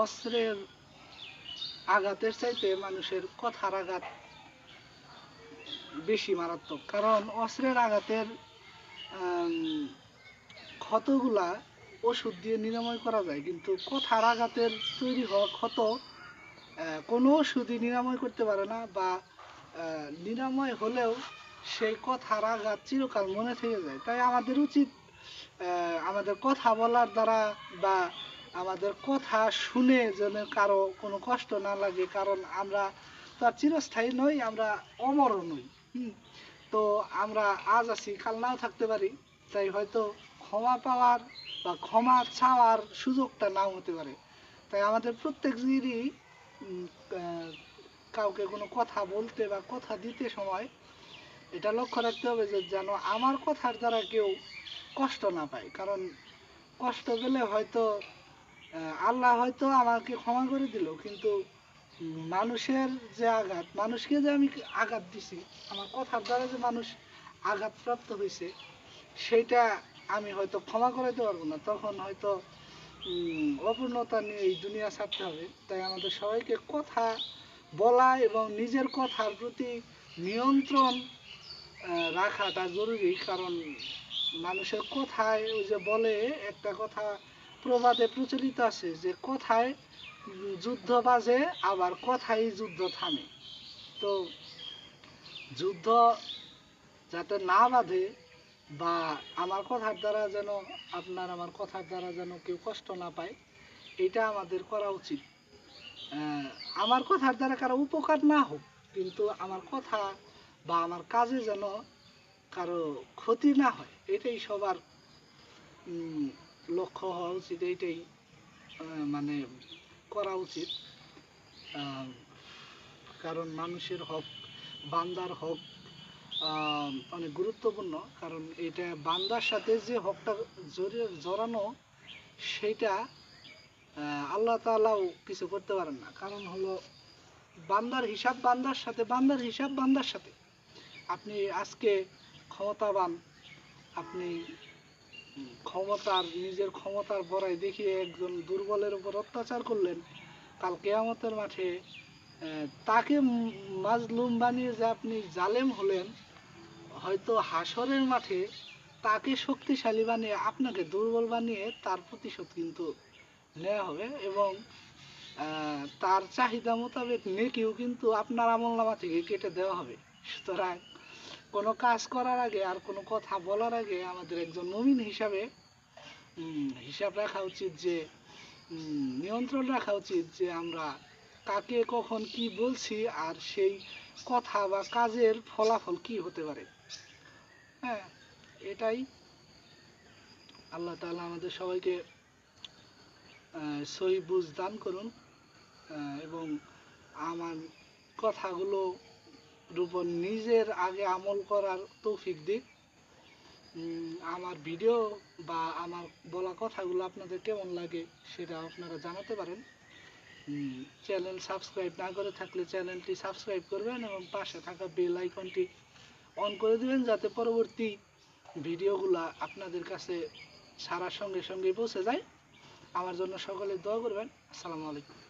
অস্ত্রের আঘাতের চাইতে মানুষের কথার আঘাত বেশি মারাত্মক। কারণ অস্ত্রের আঘাতের ক্ষতগুলা ওষুধ দিয়ে নিরাময় করা যায়, কিন্তু কথার আঘাতের তৈরি হওয়া ক্ষত কোনো ওষুধই নিরাময় করতে পারে না বা নিরাময় হলেও সেই কথার আঘাত চিরকাল মনে থেকে যায়। তাই আমাদের উচিত আমাদের কথা বলার দ্বারা বা আমাদের কথা শুনে যেন কারও কোনো কষ্ট না লাগে, কারণ আমরা তো আর চিরস্থায়ী নই, আমরা অমর নই হুম। তো আমরা আজ আছি, কাল নাও থাকতে পারি, তাই হয়তো ক্ষমা পাওয়ার বা ক্ষমা চাওয়ার সুযোগটা নাও হতে পারে তাই আমাদের প্রত্যেকেরই কাউকে কোনো কথা বলতে বা কথা দিতে সময় এটা লক্ষ্য রাখতে হবে যে যেন আমার কথার দ্বারা কেউ কষ্ট না পায় কারণ কষ্ট পেলে হয়তো আল্লাহ হয়তো আমাকে ক্ষমা করে দিল, কিন্তু মানুষের যে আঘাত, মানুষকে যে আমি আঘাত দিছি, আমার কথার দ্বারা যে মানুষ আঘাতপ্রাপ্ত হয়েছে সেইটা আমি হয়তো ক্ষমা করাইতে পারব না। তখন হয়তো অপূর্ণতা নিয়ে এই দুনিয়া ছাড়তে হবে। তাই আমাদের সবাইকে কথা বলা এবং নিজের কথার প্রতি নিয়ন্ত্রণ রাখাটা জরুরি। কারণ মানুষের কথায় ওই যে বলে, একটা কথা প্রবাদে প্রচলিত আছে যে কথায় যুদ্ধ বাজে, আবার কথাই যুদ্ধ থামে। তো যুদ্ধ যাতে না বাঁধে বা আমার কথার দ্বারা যেন, আপনার আমার কথার দ্বারা যেন কেউ কষ্ট না পায়, এটা আমাদের করা উচিত। আমার কথার দ্বারা কারও উপকার না হোক, কিন্তু আমার কথা বা আমার কাজে যেন কারও ক্ষতি না হয়, এটাই সবার লক্ষ্য হওয়া উচিত, এইটাই মানে করা উচিত। কারণ মানুষের হক, বান্দার হক অনেক গুরুত্বপূর্ণ। কারণ এটা বান্দার সাথে যে হকটা জড়ানো, সেটা আল্লাহ তালাও কিছু করতে পারেন না। কারণ হলো, বান্দার হিসাব বান্দার সাথে, বান্দার হিসাব বান্দার সাথে। আপনি আজকে ক্ষমতাবান, আপনি ক্ষমতার, নিজের ক্ষমতার বড়াই দেখিয়ে একজন দুর্বলের উপর অত্যাচার করলেন। কাল কেয়ামতের মাঠে তাকে মাজলুম বানিয়ে যে আপনি জালেম হলেন, হয়তো হাসরের মাঠে তাকে শক্তিশালী বানিয়ে, আপনাকে দুর্বল বানিয়ে তার প্রতিশোধ কিন্তু নেওয়া হবে এবং তার চাহিদা মোতাবেক নেকিও কিন্তু আপনার আমল নামা থেকে কেটে দেওয়া হবে। সুতরাং কোনো কাজ করার আগে আর কোনো কথা বলার আগে আমাদের একজন নবীন হিসাবে হিসাব রাখা উচিত যে নিয়ন্ত্রণ রাখা উচিত যে আমরা কাকে, কখন কি বলছি আর সেই কথা বা কাজের ফলাফল কি হতে পারে। হ্যাঁ এটাই। আল্লাহ তাআলা আমাদের সবাইকে সহি বুঝ দান করুন এবং আমার কথাগুলো উপর নিজের আগে আমল করার তৌফিক দিক। আমার ভিডিও বা আমার বলা কথাগুলো আপনাদের কেমন লাগে সেটা আপনারা জানাতে পারেন। চ্যানেল সাবস্ক্রাইব না করে থাকলে চ্যানেলটি সাবস্ক্রাইব করবেন এবং পাশে থাকা বেল আইকনটি অন করে দিবেন যাতে পরবর্তী ভিডিওগুলা আপনাদের কাছে সারার সঙ্গে সঙ্গে পৌঁছে যায়। আমার জন্য সকলে দোয়া করবেন। আসসালামু আলাইকুম।